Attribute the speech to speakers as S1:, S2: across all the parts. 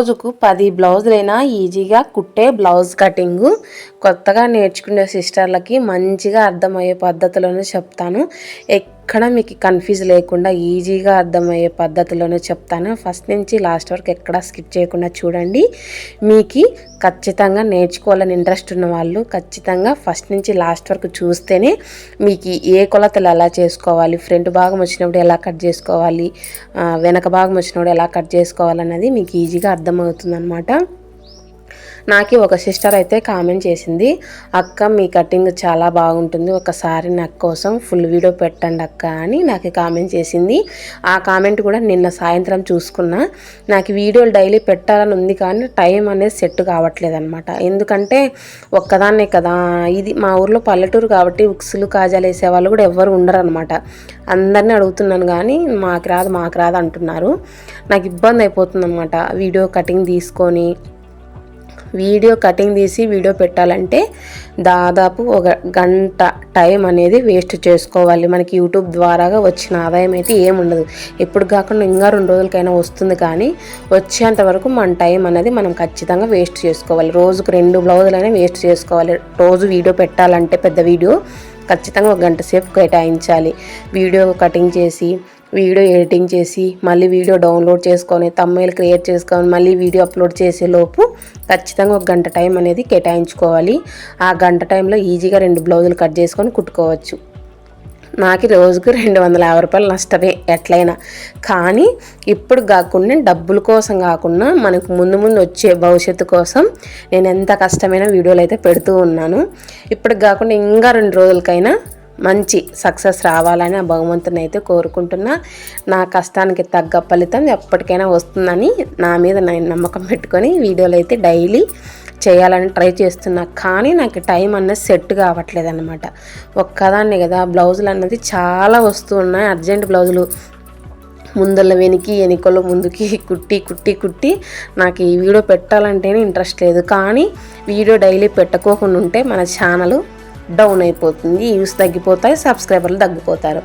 S1: రోజుకు పది బ్లౌజులైనా ఈజీగా కుట్టే బ్లౌజ్ కటింగ్. కొత్తగా నేర్చుకునే సిస్టర్లకి మంచిగా అర్థమయ్యే పద్ధతిలోనే చెప్తాను. ఎక్కడ మీకు కన్ఫ్యూజ్ లేకుండా ఈజీగా అర్థమయ్యే పద్ధతిలోనే చెప్తాను. ఫస్ట్ నుంచి లాస్ట్ వరకు ఎక్కడ స్కిప్ చేయకుండా చూడండి. మీకు ఖచ్చితంగా నేర్చుకోవాలని ఇంట్రెస్ట్ ఉన్న వాళ్ళు ఖచ్చితంగా ఫస్ట్ నుంచి లాస్ట్ వరకు చూస్తేనే మీకు ఏ కొలతలు ఎలా చేసుకోవాలి ఫ్రంట్ భాగం వచ్చినప్పుడు ఎలా కట్ చేసుకోవాలి వెనక భాగం వచ్చినప్పుడు ఎలా కట్ చేసుకోవాలన్నది మీకు ఈజీగా అర్థమవుతుంది అనమాట నాకు ఒక సిస్టర్ అయితే కామెంట్ చేసింది అక్క మీ కటింగ్ చాలా బాగుంటుంది ఒకసారి నాకు కోసం ఫుల్ వీడియో పెట్టండి అక్క అని నాకు కామెంట్ చేసింది. ఆ కామెంట్ కూడా నిన్న సాయంత్రం చూసుకున్నా నాకు వీడియోలు డైలీ పెట్టాలని ఉంది కానీ టైం అనేది సెట్ కావట్లేదు అనమాట ఎందుకంటే ఒక్కదాన్నే కదా ఇది మా ఊర్లో పల్లెటూరు కాబట్టి ఉక్సులు కాజాలు వేసే వాళ్ళు కూడా ఎవ్వరు ఉండరు అనమాట అందరినీ అడుగుతున్నాను కానీ మాకు రాదు మాకు రాదు అంటున్నారు. నాకు ఇబ్బంది అయిపోతుంది అనమాట వీడియో కటింగ్ తీసుకొని వీడియో కటింగ్ తీసి వీడియో పెట్టాలంటే దాదాపు ఒక గంట టైం అనేది వేస్ట్ చేసుకోవాలి. మనకి యూట్యూబ్ ద్వారాగా వచ్చిన ఆదాయం అయితే ఏముండదు. ఎప్పుడు కాకుండా ఇంకా రెండు రోజులకైనా వస్తుంది కానీ వచ్చేంత వరకు మన టైం అనేది మనం ఖచ్చితంగా వేస్ట్ చేసుకోవాలి. రోజుకు రెండు బ్లౌజులైనా వేస్ట్ చేసుకోవాలి. రోజు వీడియో పెట్టాలంటే పెద్ద వీడియో ఖచ్చితంగా ఒక గంట సేపు కేటాయించాలి. వీడియో కటింగ్ చేసి వీడియో ఎడిటింగ్ చేసి మళ్ళీ వీడియో డౌన్లోడ్ చేసుకొని తమ్మైలు క్రియేట్ చేసుకొని మళ్ళీ వీడియో అప్లోడ్ చేసేలోపు ఖచ్చితంగా ఒక గంట టైం అనేది కేటాయించుకోవాలి. ఆ గంట టైంలో ఈజీగా రెండు బ్లౌజులు కట్ చేసుకొని కుట్టుకోవచ్చు. నాకు రోజుకు రెండు వందల యాభై రూపాయలు నష్టమే ఎట్లయినా. కానీ ఇప్పుడు కాకుండా డబ్బుల కోసం కాకుండా మనకు ముందు ముందు వచ్చే భవిష్యత్తు కోసం నేను ఎంత కష్టమైన వీడియోలు అయితే పెడుతూ ఉన్నాను. ఇప్పుడు కాకుండా ఇంకా రెండు రోజులకైనా మంచి సక్సెస్ రావాలని ఆ భగవంతుని అయితే కోరుకుంటున్నా. నా కష్టానికి తగ్గ ఫలితం ఎప్పటికైనా వస్తుందని నా మీద నేను నమ్మకం పెట్టుకొని వీడియోలు అయితే డైలీ చేయాలని ట్రై చేస్తున్నా. కానీ నాకు టైం అన్నది సెట్ కావట్లేదు అనమాట ఒక్కదాన్నే కదా బ్లౌజులు అన్నది చాలా వస్తూ ఉన్నాయి. అర్జెంట్ బ్లౌజులు ముందల వెనికి ఎనికలు ముందుకి కుట్టి కుట్టి కుట్టి నాకు ఈ వీడియో పెట్టాలంటేనే ఇంట్రెస్ట్ లేదు. కానీ వీడియో డైలీ పెట్టుకోకుండా ఉంటే మన ఛానల్ డౌన్ అయిపోతుంది వ్యూస్ తగ్గిపోతాయి సబ్స్క్రైబర్లు తగ్గిపోతారు.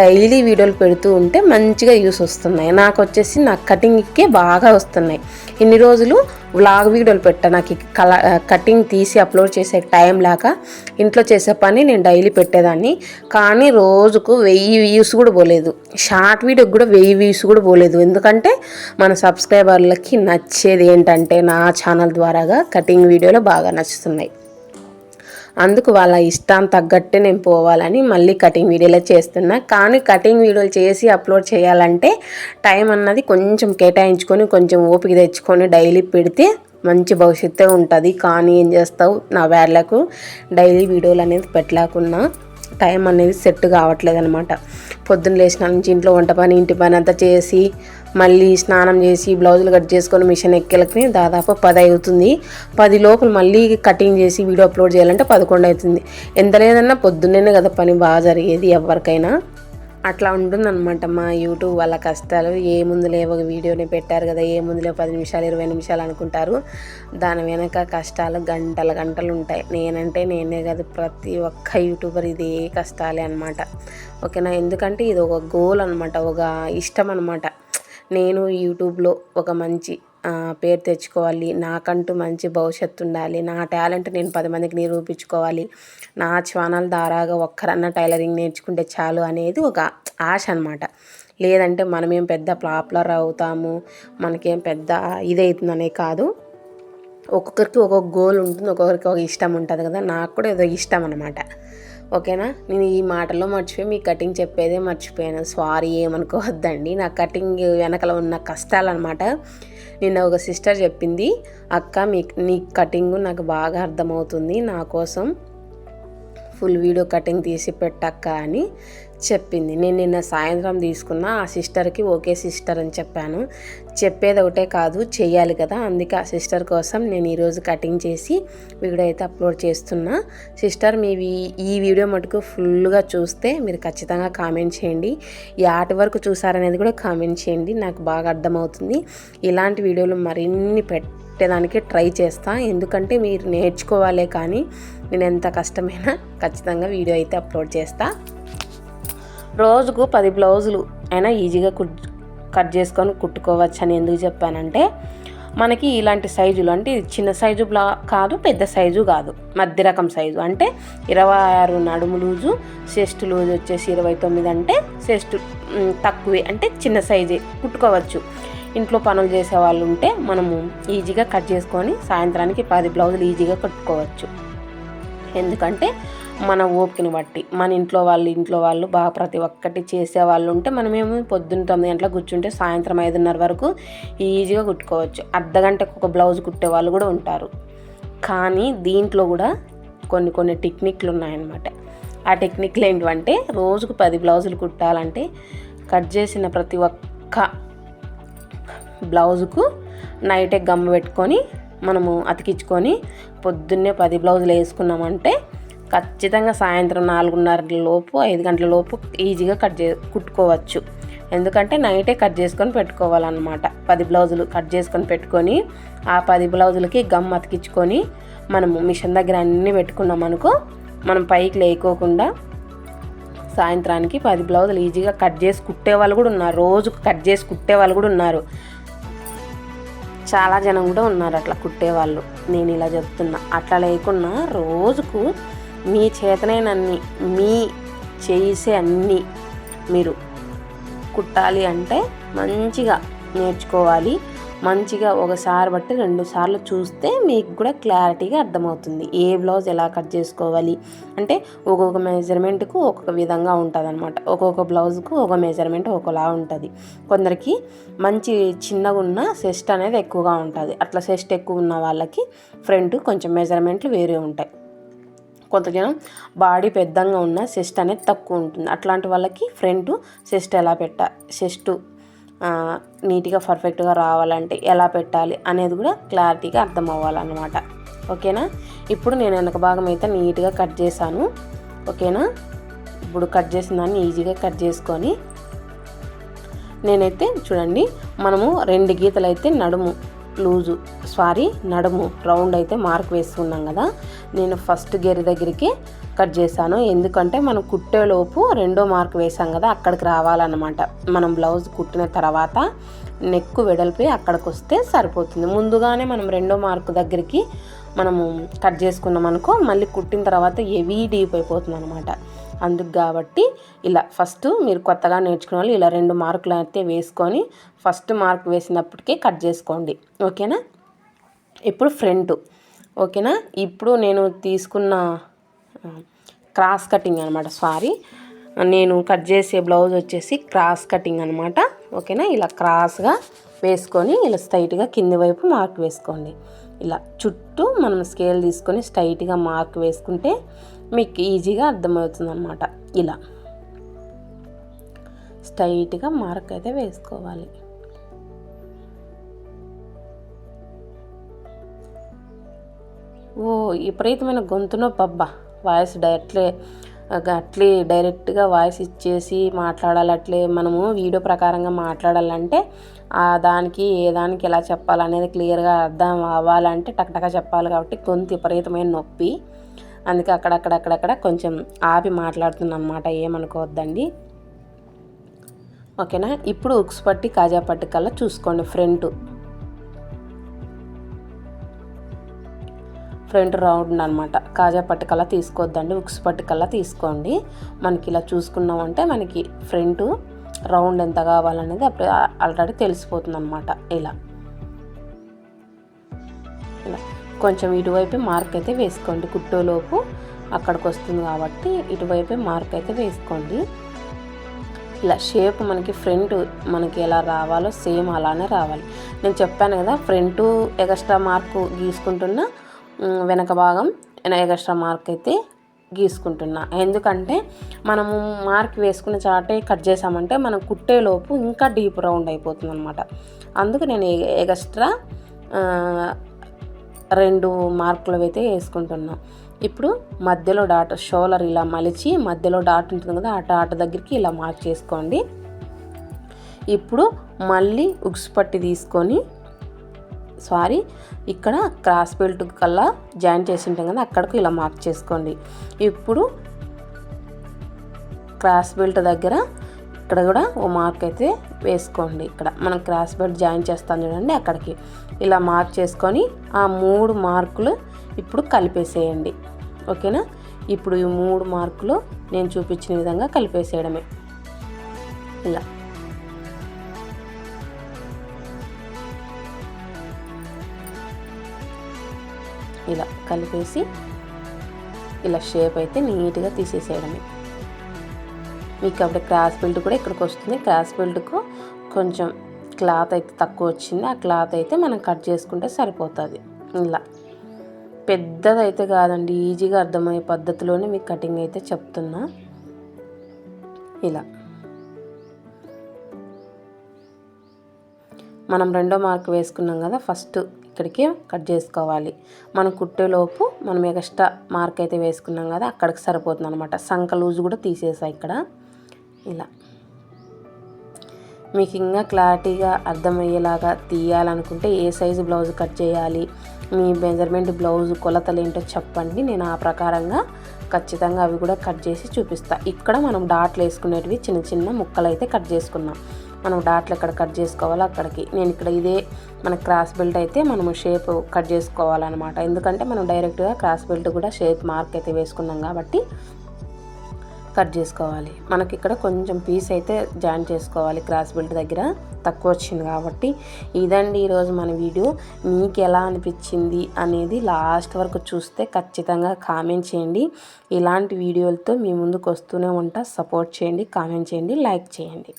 S1: డైలీ వీడియోలు పెడుతూ ఉంటే మంచిగా వ్యూస్ వస్తున్నాయి. నాకు వచ్చేసి నాకు కటింగ్కే బాగా వస్తున్నాయి. ఇన్ని రోజులు వ్లాగ్ వీడియోలు పెట్టా. నాకు కల కటింగ్ తీసి అప్లోడ్ చేసే టైం లేక ఇంట్లో చేసే పని నేను డైలీ పెట్టేదాన్ని. కానీ రోజుకు వెయ్యి వ్యూస్ కూడా పోలేదు. షార్ట్ వీడియోకి కూడా వెయ్యి వ్యూస్ కూడా పోలేదు. ఎందుకంటే మన సబ్స్క్రైబర్లకి నచ్చేది ఏంటంటే నా ఛానల్ ద్వారాగా కటింగ్ వీడియోలు బాగా నచ్చుతున్నాయి. అందుకు వాళ్ళ ఇష్టాన్ని తగ్గట్టే నేను పోవాలని మళ్ళీ కటింగ్ వీడియోలో చేస్తున్నా. కానీ కటింగ్ వీడియోలు చేసి అప్లోడ్ చేయాలంటే టైం అన్నది కొంచెం కేటాయించుకొని కొంచెం ఓపిక తెచ్చుకొని డైలీ పెడితే మంచి భవిష్యత్తే ఉంటుంది. కానీ ఏం చేస్తావు? నా వేర్లకు డైలీ వీడియోలు అనేది పెట్టలేకున్నా టైం అనేది సెట్ కావట్లేదు అనమాట పొద్దున్న లేచిన నుంచి ఇంట్లో వంట పని ఇంటి పని అంతా చేసి మళ్ళీ స్నానం చేసి బ్లౌజులు కట్ చేసుకొని మిషన్ ఎక్కేలకి దాదాపు పది అవుతుంది. పది లోపల మళ్ళీ కటింగ్ చేసి వీడియో అప్లోడ్ చేయాలంటే పదకొండు అవుతుంది. ఎంత లేదన్నా పొద్దున్నే కదా పని బాగా జరిగేది ఎవరికైనా. అట్లా ఉంటుందన్నమాట మా యూట్యూబ్ వాళ్ళ కష్టాలు. ఏ ముందులే ఒక వీడియోని పెట్టారు కదా ఏ ముందులే పది నిమిషాలు ఇరవై నిమిషాలు అనుకుంటారు. దాని వెనక కష్టాలు గంటల గంటలు ఉంటాయి. నేనంటే నేనే కాదు ప్రతి ఒక్క యూట్యూబర్ ఇదే కష్టాలే అనమాట ఓకేనా? ఎందుకంటే ఇది ఒక గోల్ అనమాట ఒక ఇష్టం అనమాట నేను యూట్యూబ్లో ఒక మంచి పేరు తెచ్చుకోవాలి. నాకంటూ మంచి భవిష్యత్తు ఉండాలి. నా టాలెంట్ నేను పది మందికి నిరూపించుకోవాలి. నా ఛానల్ ధారాగా ఒక్కరన్నా టైలరింగ్ నేర్చుకుంటే చాలు అనేది ఒక ఆశ అనమాట లేదంటే మనమేం పెద్ద పాపులర్ అవుతాము. మనకేం పెద్ద ఇదవుతుందనే కాదు. ఒక్కొక్కరికి ఒక్కొక్క గోల్ ఉంటుంది. ఒక్కొక్కరికి ఒక ఇష్టం ఉంటుంది కదా. నాకు కూడా ఏదో ఇష్టం అనమాట ఓకేనా? నేను ఈ మాటలో మర్చిపోయి మీ కటింగ్ చెప్పేదే మర్చిపోయాను. సారీ ఏమనుకోవద్దండి. నా కటింగ్ వెనకల ఉన్న కష్టాలు అనమాట నిన్న ఒక సిస్టర్ చెప్పింది అక్క మీ నీ కటింగ్ నాకు బాగా అర్థమవుతుంది. నా కోసం ఫుల్ వీడియో కటింగ్ తీసి పెట్టక్క అని చెప్పింది. నేను నిన్న సాయంత్రం తీసుకున్న ఆ సిస్టర్కి ఓకే సిస్టర్ అని చెప్పాను. చెప్పేది ఒకటే కాదు చేయాలి కదా. అందుకే ఆ సిస్టర్ కోసం నేను ఈరోజు కటింగ్ చేసి వీడియో అయితే అప్లోడ్ చేస్తున్నా. సిస్టర్ మీ ఈ వీడియో మటుకు ఫుల్గా చూస్తే మీరు ఖచ్చితంగా కామెంట్ చేయండి. ఈ ఆర్ట్ వరకు చూసారనేది కూడా కామెంట్ చేయండి. నాకు బాగా అర్థమవుతుంది. ఇలాంటి వీడియోలు మరిన్ని పెట్ పెట్టేదానికి ట్రై చేస్తాను ఎందుకంటే మీరు నేర్చుకోవాలే కానీ నేను ఎంత కష్టమైనా ఖచ్చితంగా వీడియో అయితే అప్లోడ్ చేస్తా. రోజుకు పది బ్లౌజులు అయినా ఈజీగా కుట్ కట్ చేసుకొని కుట్టుకోవచ్చు అని ఎందుకు చెప్పానంటే మనకి ఇలాంటి సైజులు అంటే ఇది చిన్న సైజు బ్లా కాదు పెద్ద సైజు కాదు. మధ్య రకం సైజు. అంటే ఇరవై ఆరు నడుము లూజు సెస్ట్ లూజు వచ్చేసి ఇరవై తొమ్మిది అంటే సెస్ట్ తక్కువే. అంటే చిన్న సైజే. కుట్టుకోవచ్చు. ఇంట్లో పనులు చేసే వాళ్ళు ఉంటే మనము ఈజీగా కట్ చేసుకొని సాయంత్రానికి పది బ్లౌజులు ఈజీగా కట్టుకోవచ్చు. ఎందుకంటే మన ఓపికని బట్టి మన ఇంట్లో వాళ్ళు ఇంట్లో వాళ్ళు బాగా ప్రతి ఒక్కటి చేసే వాళ్ళు ఉంటే మనమేమో పొద్దున్న తొమ్మిది గంటలకు కూర్చుంటే సాయంత్రం ఐదున్నర వరకు ఈజీగా కుట్టుకోవచ్చు. అర్ధగంటకు ఒక బ్లౌజ్ కుట్టే వాళ్ళు కూడా ఉంటారు. కానీ దీంట్లో కూడా కొన్ని కొన్ని టెక్నిక్లు ఉన్నాయన్నమాట. ఆ టెక్నిక్లు ఏంటంటే రోజుకు పది బ్లౌజులు కుట్టాలంటే కట్ చేసిన ప్రతి ఒక్క బ్లౌజుకు నైటే గమ్మ పెట్టుకొని మనము అతికించుకొని పొద్దున్నే పది బ్లౌజులు వేసుకున్నామంటే ఖచ్చితంగా సాయంత్రం నాలుగున్నర లోపు ఐదు గంటల లోపు ఈజీగా కట్ చే కుట్టుకోవచ్చు. ఎందుకంటే నైటే కట్ చేసుకొని పెట్టుకోవాలన్నమాట. పది బ్లౌజులు కట్ చేసుకొని పెట్టుకొని ఆ పది బ్లౌజులకి గమ్ అతికించుకొని మనము మిషన్ దగ్గర అన్నీ పెట్టుకున్నాం అనుకో మనం పైకి లేకోకుండా సాయంత్రానికి పది బ్లౌజులు ఈజీగా కట్ చేసి కుట్టే వాళ్ళు కూడా ఉన్నారు. రోజుకు కట్ చేసి కుట్టే వాళ్ళు కూడా ఉన్నారు. చాలా జనం కూడా ఉన్నారు అట్లా కుట్టేవాళ్ళు. నేను ఇలా చెప్తున్నా. అట్లా లేకున్నా రోజుకు మీ చేతనైనన్ని మీ చేసే అన్నీ మీరు కుట్టాలి అంటే మంచిగా నేర్చుకోవాలి. మంచిగా ఒకసారి బట్టి రెండు సార్లు చూస్తే మీకు కూడా క్లారిటీగా అర్థమవుతుంది. ఏ బ్లౌజ్ ఎలా కట్ చేసుకోవాలి? అంటే ఒక్కొక్క మెజర్మెంట్కు ఒక్కొక్క విధంగా ఉంటుంది అనమాట ఒక్కొక్క బ్లౌజ్కు ఒక మెజర్మెంట్ ఒకలా ఉంటుంది. కొందరికి మంచి చిన్నగా ఉన్న సెస్ట్ అనేది ఎక్కువగా ఉంటుంది. అట్లా సెస్ట్ ఎక్కువ ఉన్న వాళ్ళకి ఫ్రంట్ కొంచెం మెజర్మెంట్లు వేరే ఉంటాయి. కొంతజనం బాడీ పెద్దంగా ఉన్న సెస్ట్ అనేది తక్కువ ఉంటుంది. అట్లాంటి వాళ్ళకి ఫ్రంట్ సెస్ట్ ఎలా పెట్ట సెస్ట్ నీట్గా పర్ఫెక్ట్గా రావాలంటే ఎలా పెట్టాలి అనేది కూడా క్లారిటీగా అర్థం అవ్వాలన్నమాట ఓకేనా? ఇప్పుడు నేను వెనక భాగం అయితే నీట్గా కట్ చేశాను. ఓకేనా? ఇప్పుడు కట్ చేసిన దాన్ని ఈజీగా కట్ చేసుకొని నేనైతే చూడండి మనము రెండు గీతలు అయితే నడుము లూజు. సారీ నడుము. రౌండ్ అయితే మార్క్ వేసుకున్నాం కదా. నేను ఫస్ట్ గేర్ దగ్గరికి కట్ చేశాను. ఎందుకంటే మనం కుట్టేలోపు రెండో మార్క్ వేసాం కదా అక్కడికి రావాలన్నమాట. మనం బ్లౌజ్ కుట్టిన తర్వాత నెక్ వెడల్పి అక్కడికి వస్తే సరిపోతుంది. ముందుగానే మనం రెండో మార్క్ దగ్గరికి మనము కట్ చేసుకున్నాం అనుకో మళ్ళీ కుట్టిన తర్వాత హెవీ డీప్ అయిపోతుంది అనమాట అందుకు కాబట్టి ఇలా ఫస్ట్ మీరు కొత్తగా నేర్చుకునే వాళ్ళు ఇలా రెండు మార్కులు అయితే వేసుకొని ఫస్ట్ మార్క్ వేసినప్పటికే కట్ చేసుకోండి. ఓకేనా? ఇప్పుడు ఫ్రంట్ ఓకేనా? ఇప్పుడు నేను తీసుకున్న క్రాస్ కటింగ్ అనమాట సారీ నేను కట్ చేసే బ్లౌజ్ వచ్చేసి క్రాస్ కటింగ్ అనమాట ఓకేనా? ఇలా క్రాస్గా వేసుకొని ఇలా స్ట్రైట్గా కింది వైపు మార్క్ వేసుకోండి. ఇలా చుట్టూ మనం స్కేల్ తీసుకొని స్ట్రైట్గా మార్క్ వేసుకుంటే మీకు ఈజీగా అర్థమవుతుంది అనమాట ఇలా. స్ట్రైట్గా మార్క్ అయితే వేసుకోవాలి. ఓ విపరీతమైన గొంతు నొప్పి అబ్బా వాయిస్ డైరెక్ట్లే అట్లే డైరెక్ట్గా వాయిస్ ఇచ్చేసి మాట్లాడాలి అట్లే మనము వీడియో ప్రకారంగా మాట్లాడాలంటే ఆ దానికి ఏ దానికి ఎలా చెప్పాలనేది క్లియర్గా అర్థం అవ్వాలంటే టక్టక చెప్పాలి కాబట్టి గొంతు విపరీతమైన నొప్పి. అందుకే అక్కడక్కడక్కడక్కడ కొంచెం ఆపి మాట్లాడుతున్నమాట ఏమనుకోవద్దండి. ఓకేనా? ఇప్పుడు ఉక్స్ పట్టి కాజా పట్టి కల్లా చూసుకోండి ఫ్రంట్. ఫ్రంట్ రౌండ్ అనమాట కాజా పట్టుకల్లా తీసుకోవద్దండి ఉక్స్ పట్టుకల్లా తీసుకోండి. మనకి ఇలా చూసుకున్నామంటే మనకి ఫ్రంట్ రౌండ్ ఎంత కావాలనేది అప్పుడు ఆల్రెడీ తెలిసిపోతుంది అనమాట ఇలా. ఇలా. కొంచెం ఇటువైపు మార్క్ అయితే వేసుకోండి. కుట్టోలోపు అక్కడికి వస్తుంది కాబట్టి ఇటువైపు మార్క్ అయితే వేసుకోండి. ఇలా షేప్ మనకి ఫ్రంట్ మనకి ఎలా రావాలో సేమ్ అలానే రావాలి. నేను చెప్పాను కదా ఫ్రంట్ ఎక్స్ట్రా మార్కు గీసుకుంటున్నా వెనక భాగం ఎగస్ట్రా మార్క్ అయితే గీసుకుంటున్నా. ఎందుకంటే మనము మార్క్ వేసుకున్న చాటే కట్ చేసామంటే మనం కుట్టేలోపు ఇంకా డీప్ రౌండ్ అయిపోతుంది అనమాట అందుకు నేను ఎగస్ట్రా రెండు మార్కులు అయితే వేసుకుంటున్నా. ఇప్పుడు మధ్యలో డాట్ షోలర్ ఇలా మలిచి మధ్యలో డాట్ ఉంటుంది కదా ఆ డాట్ దగ్గరికి ఇలా మార్క్ చేసుకోండి. ఇప్పుడు మళ్ళీ ఉక్స్ పట్టి తీసుకొని సారీ ఇక్కడ క్రాస్ బెల్ట్ కల్లా జాయిన్ చేసి ఉంటాం కదా అక్కడికి ఇలా మార్క్ చేసుకోండి. ఇప్పుడు క్రాస్ బెల్ట్ దగ్గర ఇక్కడ కూడా ఓ మార్క్ అయితే వేసుకోండి. ఇక్కడ మనం క్రాస్ బెల్ట్ జాయిన్ చేస్తాం చూడండి అక్కడికి. ఇలా మార్క్ చేసుకొని ఆ మూడు మార్కులు ఇప్పుడు కలిపేసేయండి. ఓకేనా? ఇప్పుడు ఈ మూడు మార్కులు నేను చూపించిన విధంగా కలిపేసేయడమే. ఇలా. ఇలా కలిపేసి ఇలా షేప్ అయితే నీట్గా తీసేసేయడమే. మీకు అప్పుడు క్రాస్ బెల్ట్ కూడా ఇక్కడికి వస్తుంది. క్రాస్ బెల్ట్కు కొంచెం క్లాత్ అయితే తక్కువ వచ్చింది. ఆ క్లాత్ అయితే మనం కట్ చేసుకుంటే సరిపోతుంది. ఇలా. పెద్దదైతే కాదండి ఈజీగా అర్థమయ్యే పద్ధతిలోనే మీకు కటింగ్ అయితే చెప్తున్నా. ఇలా. మనం రెండో మార్క్ వేసుకున్నాం కదా ఫస్ట్ ఇక్కడికి కట్ చేసుకోవాలి. మనం కుట్టేలోపు మనం ఎక్స్ట్రా మార్క్ అయితే వేసుకున్నాం కదా అక్కడికి సరిపోతుంది అనమాట సంక లూజ్ కూడా తీసేసా ఇక్కడ. ఇలా. మీకు ఇంకా క్లారిటీగా అర్థమయ్యేలాగా తీయాలనుకుంటే ఏ సైజు బ్లౌజ్ కట్ చేయాలి మీ మెజర్మెంట్ బ్లౌజ్ కొలతలు ఏంటో చెప్పండి. నేను ఆ ప్రకారంగా ఖచ్చితంగా అవి కూడా కట్ చేసి చూపిస్తా. ఇక్కడ మనం డాట్లు వేసుకునేటివి చిన్న చిన్న ముక్కలు అయితే కట్ చేసుకున్నాం. మనం డాట్లు ఎక్కడ కట్ చేసుకోవాలో అక్కడికి. నేను ఇక్కడ ఇదే మన క్రాస్ బెల్ట్ అయితే మనము షేప్ కట్ చేసుకోవాలన్నమాట. ఎందుకంటే మనం డైరెక్ట్గా క్రాస్ బెల్ట్ కూడా షేప్ మార్క్ అయితే వేసుకున్నాం కాబట్టి కట్ చేసుకోవాలి. మనకి ఇక్కడ కొంచెం పీస్ అయితే జాయిన్ చేసుకోవాలి క్రాస్ బెల్ట్ దగ్గర. తక్కువ వచ్చింది కాబట్టి ఇదండి ఈరోజు మన వీడియో. మీకు ఎలా అనిపించింది అనేది లాస్ట్ వరకు చూస్తే ఖచ్చితంగా కామెంట్ చేయండి. ఇలాంటి వీడియోలతో మీ ముందుకు వస్తూనే ఉంటా. సపోర్ట్ చేయండి కామెంట్ చేయండి లైక్ చేయండి.